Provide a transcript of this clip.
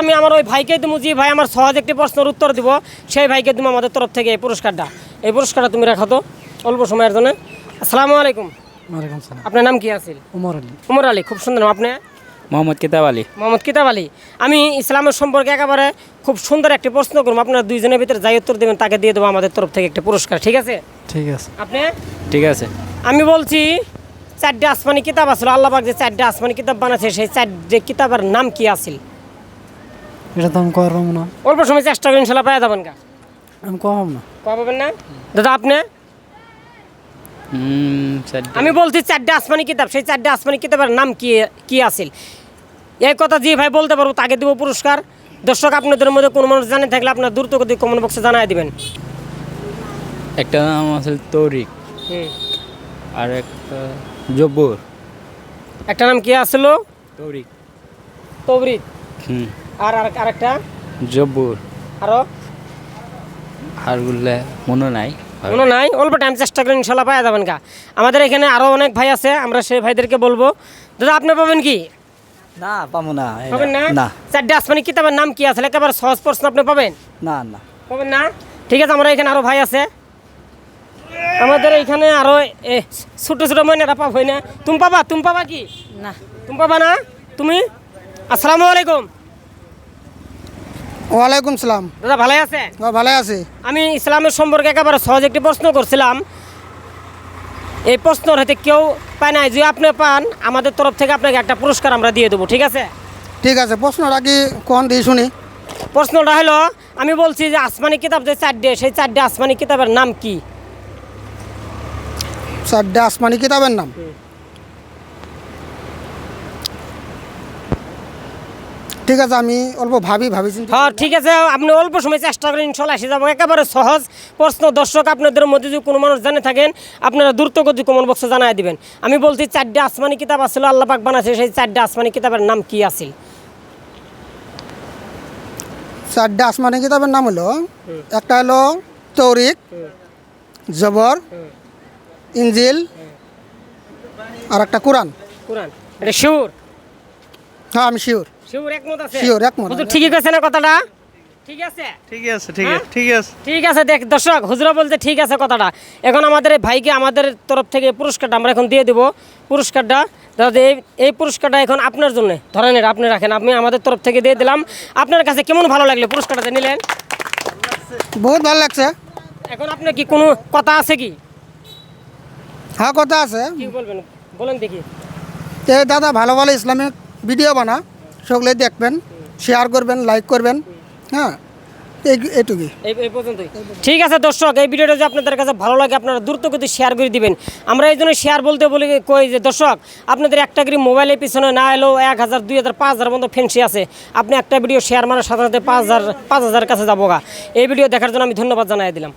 আমি আমার ওই ভাইকে তুমি যে ভাই আমার সহজ একটি প্রশ্নের উত্তর দিব সেই ভাইকে তুমি আমাদের তরফ থেকে এই পুরস্কারটা। এই পুরস্কারটা তুমি রাখো তো অল্প সময়ের জন্য। আসসালামু আলাইকুম। আপনার নাম কি আছে উমর আলী। উমর আলী খুব সুন্দর নাম। আপনি? মোহাম্মদ কিতাব আলী। মোহাম্মদ কিতাব আলী। আমি ইসলামের সম্পর্কে একেবারে খুব সুন্দর একটি প্রশ্ন করব। আপনারা দুইজনের ভিতরে যাই উত্তর দেবেন তাকে দিয়ে দেবো আমাদের তরফ থেকে একটা পুরস্কার। ঠিক আছে? ঠিক আছে। আপনি? ঠিক আছে। আমি বলছি চারটে আসমানি কিতাব আসলো আল্লাহবাক যে চারটে আসমানি কিতাব বানাচ্ছে সেই চারটে কিতাবের নাম কি আছিল? এটা তো আমি করব না। অল্প সময় চেষ্টা করেন ইনশাল্লাহ পাওয়া যাবেন কা আমি কম না। পাবেন না? দাদা আপনি? আমি বলছি চারটে আসমানি কিতাব। সেই চারটে আসমানি কিতাবের নাম কি কি আছিল? এই কথা যে ভাই বলতে পারব তাকে দেবো পুরস্কার। দর্শক আপনাদের মধ্যে কোনো মানুষ জানে থাকলে আপনার দ্রুত গতি কমেন্ট বক্সে জানাই দিবেন। একটা নাম আছে তৌরিক। হুম। আর একটা জব্বর। একটা নাম কি আসলো তৌরিক। তবরিক হুম। আর আর আরেকটা? জব্বর। আরও? আরগুলো মনে নাই। কোনো নাই? অল্প টাইম চেষ্টা করেন ইনশাল্লাহ পাওয়া যাবেন কা আমাদের এখানে আরও অনেক ভাই আছে আমরা সেই ভাইদেরকে বলব। দাদা আপনি পাবেন কি? না পাবো না। পাবেন না? না। চারটে আসমানি কিতাবের নাম কি আছে? একেবারে সহজ প্রশ্ন আপনি পাবেন? না না। পাবেন না? ঠিক আছে আমরা এখানে আরও ভাই আছে। আমাদের এখানে আরও ছোট ছোট ময়নারা পাবো না। তুমি পাবা? তুমি পাবা কি? না। তুমি পাবা না? তুমি? আসসালামু আলাইকুম। ওয়ালাইকুম সালাম। দাদা ভালো আছে? ও ভালো আছে। আমি ইসলামের সম্পর্কে একেবারে সহজ একটি প্রশ্ন করছিলাম। এই প্রশ্নর হাতে কেউ পায় নাই যে আপনি পান আমাদের তরফ থেকে আপনাকে একটা পুরস্কার আমরা দিয়ে দেবো ঠিক আছে? ঠিক আছে প্রশ্নটা কি কোন দিয়ে শুনি? প্রশ্নটা হলো আমি বলছি যে আসমানি কিতাব যে চারটে সেই চারটে আসমানি কিতাবের নাম কি? চারটে আসমানি কিতাবের নাম? ঠিক আছে আমি অল্প ভাবি ভাবি হ্যাঁ ঠিক আছে আপনি অল্প সময় চেষ্টা করেন ইনশাল্লাহ এসে যাব। একেবারে সহজ প্রশ্ন দর্শক আপনাদের মধ্যে যদি কোনো মানুষ জানে থাকেন আপনারা দ্রুত গতি কমন বক্সে জানাই দিবেন। আমি বলছি চারটে আসমানি কিতাব আসছিল আল্লাহ পাক বানাচ্ছে সেই চারটে আসমানি কিতাবের নাম কি আছিল? চারটে আসমানি কিতাবের নাম হলো একটা হলো তৌরিক জবর ইঞ্জিল আর একটা কোরআন। কোরআন এটা শিউর হ্যাঁ আমি শিওর। শিউর একমত আছে? Sure, একমত। হুজুর ঠিকই কইছে না কথাটা? ঠিক আছে? ঠিক আছে ঠিক হ্যাঁ? আছে ঠিক আছে। ঠিক আছে দেখ দর্শক হুজুরা বলছে ঠিক আছে কথাটা। এখন আমাদের এই ভাইকে আমাদের তরফ থেকে পুরস্কারটা আমরা এখন দিয়ে দেবো। পুরস্কারটা দাদা এই এই পুরস্কারটা এখন আপনার জন্য। ধরেন এটা আপনি রাখেন আমি আমাদের তরফ থেকে দিয়ে দিলাম। আপনার কাছে কেমন ভালো লাগল পুরস্কারটা নিলেন? বহুত ভালো লাগছে। এখন আপনার কি কোনো কথা আছে কি? হ্যাঁ কথা আছে। কি বলবেন? বলেন দেখি। এই দাদা ভালো ভালো ইসলামিক। ভিডিও বানা সকলে দেখবেন শেয়ার করবেন লাইক করবেন হ্যাঁ? ঠিক আছে, দর্শক, এই ভিডিওটা যদি আপনাদের কাছে ভালো লাগে, আপনারা দ্রুত গতি শেয়ার করে দিবেন। আমরা এই জন্য শেয়ার বলতে বলি, কই যে, দর্শক, আপনাদের একটা করে মোবাইলের পিছনে না এলেও এক হাজার, দুই হাজার, পাঁচ হাজার মতো ফ্যান্সি আছে। আপনি একটা ভিডিও শেয়ার মারার সাথে সাথে পাঁচ হাজার পাঁচ হাজার কাছে যাব এই ভিডিও দেখার জন্য আমি ধন্যবাদ জানাই দিলাম।